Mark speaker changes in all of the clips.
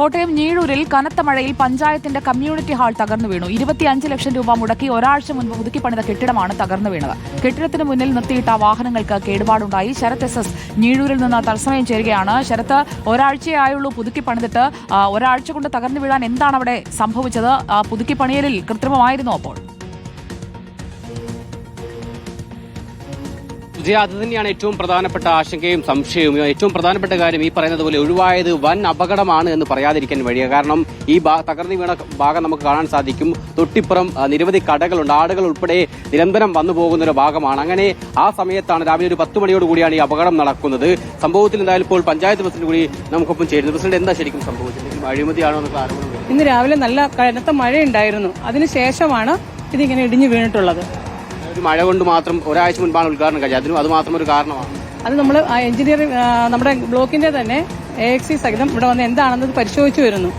Speaker 1: കോട്ടയം ഞീഴൂരിൽ കനത്ത മഴയിൽ പഞ്ചായത്തിന്റെ കമ്മ്യൂണിറ്റി ഹാൾ തകർന്നു വീണു. ഇരുപത്തിയഞ്ച് ലക്ഷം രൂപ മുടക്കി ഒരാഴ്ച മുൻപ് പുതുക്കിപ്പണിത കെട്ടിടമാണ് തകർന്നു വീണത്. കെട്ടിടത്തിന് മുന്നിൽ നിർത്തിയിട്ട വാഹനങ്ങൾക്ക് കേടുപാടുണ്ടായി. ശരത് എസ് എസ് ഞീഴൂരിൽ നിന്ന് തത്സമയം ചേരുകയാണ്. ശരത്ത് ഒരാഴ്ചയായുള്ളൂ പുതുക്കി പണിതിട്ട്. ആ, ഒരാഴ്ച കൊണ്ട് തകർന്നു വീഴാൻ എന്താണ് അവിടെ സംഭവിച്ചത്? പുതുക്കി കൃത്രിമമായിരുന്നു അപ്പോൾ?
Speaker 2: വിജയ അത് തന്നെയാണ് ഏറ്റവും പ്രധാനപ്പെട്ട ആശങ്കയും സംശയവും. ഏറ്റവും പ്രധാനപ്പെട്ട കാര്യം ഈ പറയുന്നത് പോലെ ഒഴിവായത് വൻ അപകടമാണ് എന്ന് പറയാതിരിക്കാൻ വഴിയ. കാരണം ഈ തകർന്നു വീണ ഭാഗം നമുക്ക് കാണാൻ സാധിക്കും. തൊട്ടിപ്പുറം നിരവധി കടകളുണ്ട്. ആടുകൾ ഉൾപ്പെടെ നിരന്തരം വന്നു പോകുന്ന ഒരു ഭാഗമാണ്. അങ്ങനെ ആ സമയത്താണ് രാവിലെ ഒരു പത്ത് മണിയോട് കൂടിയാണ് ഈ അപകടം നടക്കുന്നത്. സംഭവത്തിൽ എന്തായാലും ഇപ്പോൾ പഞ്ചായത്ത് പ്രസിഡന്റ് കൂടി നമുക്കൊപ്പം ചേരുന്നു. പ്രസിഡന്റ് എന്താ ശരിക്കും സംഭവിച്ചത് അഴിമതിയാണോ എന്നൊക്കെ ആരോപണം
Speaker 3: ഇന്ന് രാവിലെ നല്ല കനത്ത മഴയുണ്ടായിരുന്നു. അതിനുശേഷമാണ് ഇതിങ്ങനെ ഇടിഞ്ഞു വീണിട്ടുള്ളത്.
Speaker 2: ഒരു മഴ കൊണ്ട് മാത്രം ഒരാഴ്ച മുൻപാണ് ഉദ്ഘാടനം കഴിഞ്ഞത്. അതിനും അത് മാത്രം ഒരു കാരണമാണ്.
Speaker 3: അത് നമ്മൾ എഞ്ചിനീയറിംഗ് നമ്മുടെ ബ്ലോക്കിന്റെ തന്നെ എ എക് സി സഹിതം ഇവിടെ വന്ന് എന്താണെന്നത് പരിശോധിച്ചു വരുന്നു.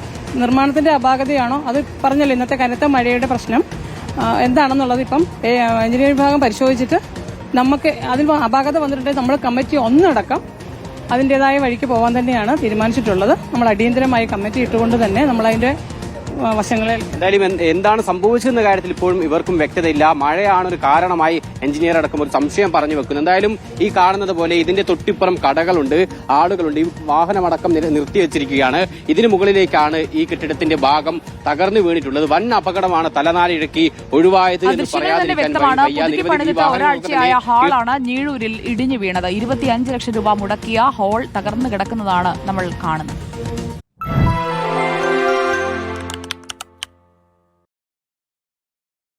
Speaker 3: നിർമ്മാണത്തിന്റെ അപാകതയാണോ? അത് പറഞ്ഞല്ലോ ഇന്നത്തെ കനത്ത മഴയുടെ പ്രശ്നം. എന്താണെന്നുള്ളത് ഇപ്പം എഞ്ചിനീയറിംഗ് വിഭാഗം പരിശോധിച്ചിട്ട് നമുക്ക് അതിൽ അപാകത വന്നിട്ടുണ്ടെങ്കിൽ നമ്മൾ കമ്മിറ്റി ഒന്നടക്കം അതിന്റെതായ വഴിക്ക് പോകാൻ തന്നെയാണ് തീരുമാനിച്ചിട്ടുള്ളത്. നമ്മൾ അടിയന്തരമായി കമ്മിറ്റി ഇട്ടുകൊണ്ട് തന്നെ നമ്മളതിന്റെ ആ, വശങ്ങളിൽ.
Speaker 2: എന്തായാലും എന്താണ് സംഭവിച്ചെന്ന കാര്യത്തിൽ ഇപ്പോഴും ഇവർക്കും വ്യക്തതയില്ല. മഴയാണ് ഒരു കാരണമായി എഞ്ചിനീയർ അടക്കം ഒരു സംശയം പറഞ്ഞു വെക്കുന്നു. എന്തായാലും ഈ കാണുന്നത് പോലെ ഇതിന്റെ തൊട്ടിപ്പുറം കടകളുണ്ട് ആളുകളുണ്ട്. ഈ വാഹനമടക്കം നിർത്തിവെച്ചിരിക്കുകയാണ് ഇതിനു മുകളിലേക്കാണ് ഈ കെട്ടിടത്തിന്റെ ഭാഗം തകർന്നു വീണിട്ടുള്ളത്. വൻ അപകടമാണ് തലനാരിഴക്കി ഒഴിവായത് എന്ന് പറയാതിരിക്കാൻ
Speaker 1: ഹാളാണ് ഞീഴൂരിൽ ഇടിഞ്ഞു വീണത്. ഇരുപത്തിയഞ്ച് ലക്ഷം രൂപ മുടക്കിയ ഹാൾ തകർന്നു കിടക്കുന്നതാണ് നമ്മൾ കാണുന്നത്.